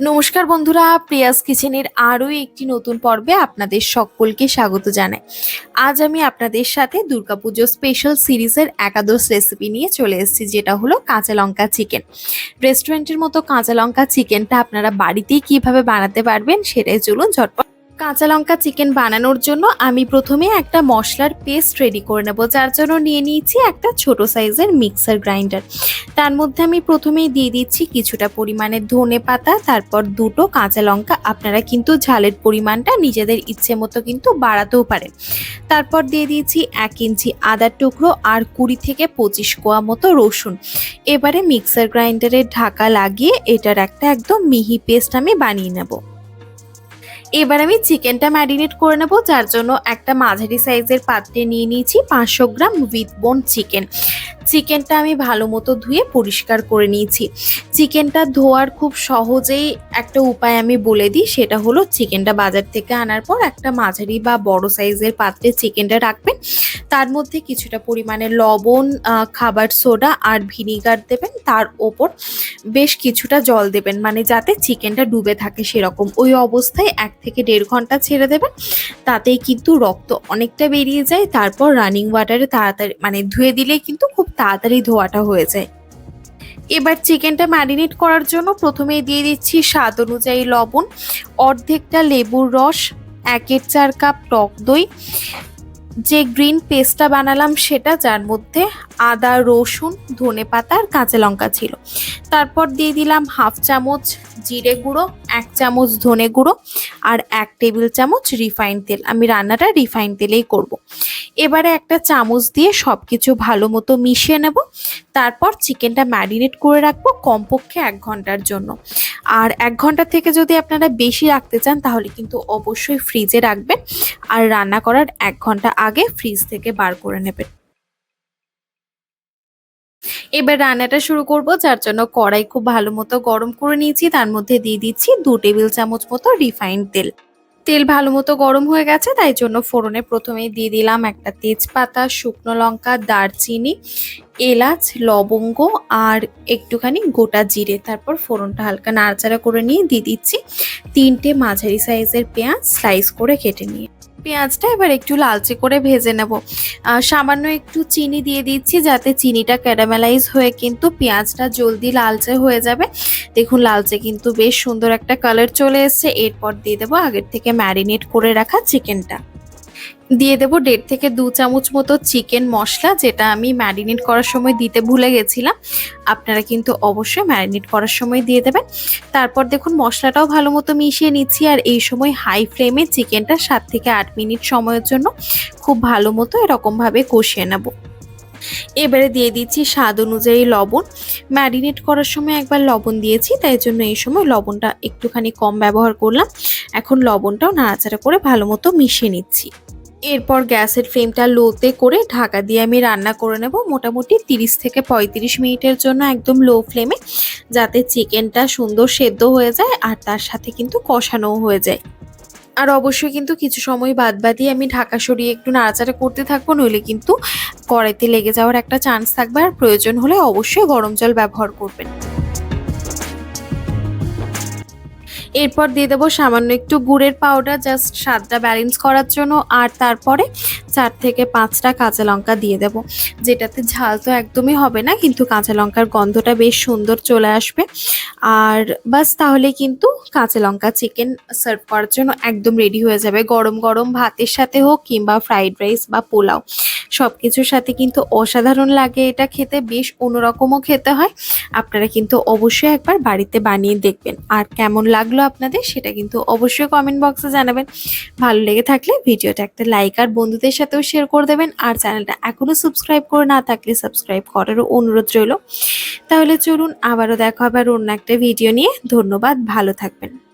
নমস্কার বন্ধুরা, প্রিয়াস কিচেনের আরও একটি নতুন পর্বে আপনাদের সকলকে স্বাগত জানাই। আজ আমি আপনাদের সাথে দুর্গাপুজো স্পেশাল সিরিজের একাদশ রেসিপি নিয়ে চলে এসেছি, যেটা হলো কাঁচা লঙ্কা চিকেন রেস্টুরেন্টের মতো কাঁচা লঙ্কা চিকেনটা আপনারা বাড়িতেই কীভাবে বানাতে পারবেন, সেটাই চলুন ঝটপট কাঁচা লঙ্কা চিকেন বানানোর জন্য আমি প্রথমে একটা মশলার পেস্ট রেডি করে নেব, যার জন্য নিয়ে নিয়েছি একটা ছোট সাইজের মিক্সার গ্রাইন্ডার। তার মধ্যে আমি প্রথমেই দিয়ে দিচ্ছি কিছুটা পরিমাণে ধনে পাতা, তারপর দুটো কাঁচা লঙ্কা। আপনারা কিন্তু ঝালের পরিমাণটা নিজেদের ইচ্ছে মতো কিন্তু বাড়াতেও পারেন। তারপর দিয়ে দিয়েছি এক ইঞ্চি আদার টুকরো আর কুড়ি থেকে পঁচিশ কোয়া মতো রসুন। এবারে মিক্সার গ্রাইন্ডারের ঢাকা লাগিয়ে এটার একটা একদম মিহি পেস্ট আমি বানিয়ে নেব। এবার আমি চিকেনটা ম্যারিনেট করে নেব, যার জন্য একটা মাঝারি সাইজের পাত্রে নিয়ে নিয়েছি পাঁচশো গ্রাম উইথ বোন চিকেন চিকেনটা আমি ভালো মতো ধুয়ে পরিষ্কার করে নিয়েছি। চিকেনটা ধোয়ার খুব সহজেই একটা উপায় আমি বলে দিই, সেটা হলো চিকেনটা বাজার থেকে আনার পর একটা মাঝারি বা বড় সাইজের পাত্রে চিকেনটা রাখবেন। তার মধ্যে কিছুটা পরিমাণে লবণ খাবার সোডা আর ভিনিগার দেবেন। তার ওপর বেশ কিছুটা জল দেবেন মানে যাতে চিকেনটা ডুবে থাকে সেরকম। ওই অবস্থায় এক থেকে দেড় ঘণ্টা ছেড়ে দেবেন। তাতেই কিন্তু রক্ত অনেকটা বেরিয়ে যায়। তারপর রানিং ওয়াটারে তাড়াতাড়ি মানে ধুয়ে দিলে কিন্তু খুব তাড়াতাড়ি ধোয়াটা হয়ে যায়। এবার চিকেনটা ম্যারিনেট করার জন্য প্রথমে দিয়ে দিচ্ছি স্বাদ অনুযায়ী লবণ, অর্ধেকটা লেবুর রস একের চার কাপ টক দই যে গ্রিন পেস্টটা বানালাম সেটা, যার মধ্যে আদা, রসুন, ধনে পাতা আর কাঁচা লঙ্কা ছিল। তারপর দিয়ে দিলাম হাফ চামচ জিরে গুঁড়ো, এক চামচ ধনে গুঁড়ো আর এক টেবিল চামচ রিফাইন তেল। আমি রান্নাটা রিফাইন তেলেই করব। এবারে একটা চামচ দিয়ে সব কিছু ভালো মতো মিশিয়ে নেব। তারপর চিকেনটা ম্যারিনেট করে রাখব কমপক্ষে এক ঘণ্টার জন্য। আর এক ঘণ্টা থেকে যদি আপনারা বেশি রাখতে চান, তাহলে কিন্তু অবশ্যই ফ্রিজে রাখবেন। আর রান্না করার এক ঘণ্টা আগে ফ্রিজ থেকে বার করে নেবেন। এবার রান্নাটা শুরু করব, যার জন্য কড়াই খুব ভালো মতো গরম করে নিয়েছি। তার মধ্যে দিয়ে দিচ্ছি দু টেবিল চামচ মতো রিফাইন্ড তেল। তেল ভালো মতো গরম হয়ে গেছে, তাই জন্য ফোড়নে প্রথমেই দিয়ে দিলাম একটা তেজপাতা, শুকনো লঙ্কা, দারচিনি, এলাচ, লবঙ্গ আর একটুখানি গোটা জিরে। তারপর ফোড়নটা হালকা নাড়াচাড়া করে নিয়ে দিয়ে দিচ্ছি তিনটে মাঝারি সাইজের পেঁয়াজ স্লাইস করে কেটে নিয়ে। পেঁয়াজটা এবার একটু লালচে করে ভেজে নেব। সামান্য একটু চিনি দিয়ে দিচ্ছি যাতে চিনিটা ক্যারামেলাইজ হয়ে কিন্তু পেঁয়াজটা জলদি লালচে হয়ে যাবে। দেখুন, লালচে কিন্তু বেশ সুন্দর একটা কালার চলে এসছে। এরপর দিয়ে দেবো আগের থেকে ম্যারিনেট করে রাখা চিকেনটা দিয়ে দেবো দেড় থেকে দু চামচ মতো চিকেন মশলা, যেটা আমি ম্যারিনেট করার সময় দিতে ভুলে গেছিলাম। আপনারা কিন্তু অবশ্যই ম্যারিনেট করার সময় দিয়ে দেবেন। তারপর দেখুন, মশলাটাও ভালো মতো মিশিয়ে নিচ্ছি, আর এই সময় হাই ফ্লেমে চিকেনটা সাত থেকে আট মিনিট সময়ের জন্য খুব ভালো মতো এরকমভাবে কষিয়ে নেব। এবারে দিয়ে দিচ্ছি স্বাদ অনুযায়ী লবণ। ম্যারিনেট করার সময় একবার লবণ দিয়েছি, তাই জন্য এই সময় লবণটা একটুখানি কম ব্যবহার করলাম। এখন লবণটাও নাড়াচাড়া করে ভালো মতো মিশিয়ে নিচ্ছি। এরপর গ্যাসের ফ্লেমটা লোতে করে ঢাকা দিয়ে আমি রান্না করে নেব মোটামুটি 30 থেকে 35 মিনিটের জন্য একদম লো ফ্লেমে, যাতে চিকেনটা সুন্দর সেদ্ধ হয়ে যায় আর তার সাথে কিন্তু কষানোও হয়ে যায়। আর অবশ্যই কিন্তু কিছু সময় বাদ বাদিয়ে আমি ঢাকা সরিয়ে একটু নাড়াচাড়া করতে থাকব, নইলে কিন্তু কড়াইতে লেগে যাওয়ার একটা চান্স থাকবে আর প্রয়োজন হলে অবশ্যই গরম জল ব্যবহার করবেন। এরপর দিয়ে দেবো সামান্য একটু গুড়ের পাউডার জাস্ট স্বাদটা ব্যালেন্স করার জন্য, আর তারপরে চার থেকে পাঁচটা কাঁচা লঙ্কা দিয়ে দেবো। যেটাতে ঝাল তো একদমই হবে না, কিন্তু কাঁচা লঙ্কার গন্ধটা বেশ সুন্দর চলে আসবে। আর বাস তাহলে কিন্তু কাঁচা লঙ্কা চিকেন সার্ভ করার জন্য একদম রেডি হয়ে যাবে। গরম গরম ভাতের সাথে হোক কিংবা ফ্রাইড রাইস বা পোলাও। সব কিছুর সাথে কিন্তু অসাধারণ লাগে এটা খেতে, বেশ অন্যরকমও খেতে হয়। আপনারা কিন্তু অবশ্যই একবার বাড়িতে বানিয়ে দেখবেন। আর কেমন লাগল আপনাদের সেটা কিন্তু অবশ্যই কমেন্ট বক্সে জানাবেন। ভালো লেগে থাকলে ভিডিওটা একটা লাইক আর বন্ধুদের সাথেও শেয়ার করে দেবেন। আর চ্যানেলটা এখনও সাবস্ক্রাইব করে না থাকলে সাবস্ক্রাইব করারও অনুরোধ রইল। তাহলে চলুন আবারও দেখা হবে আর অন্য একটা ভিডিও নিয়ে। ধন্যবাদ, ভালো থাকবেন।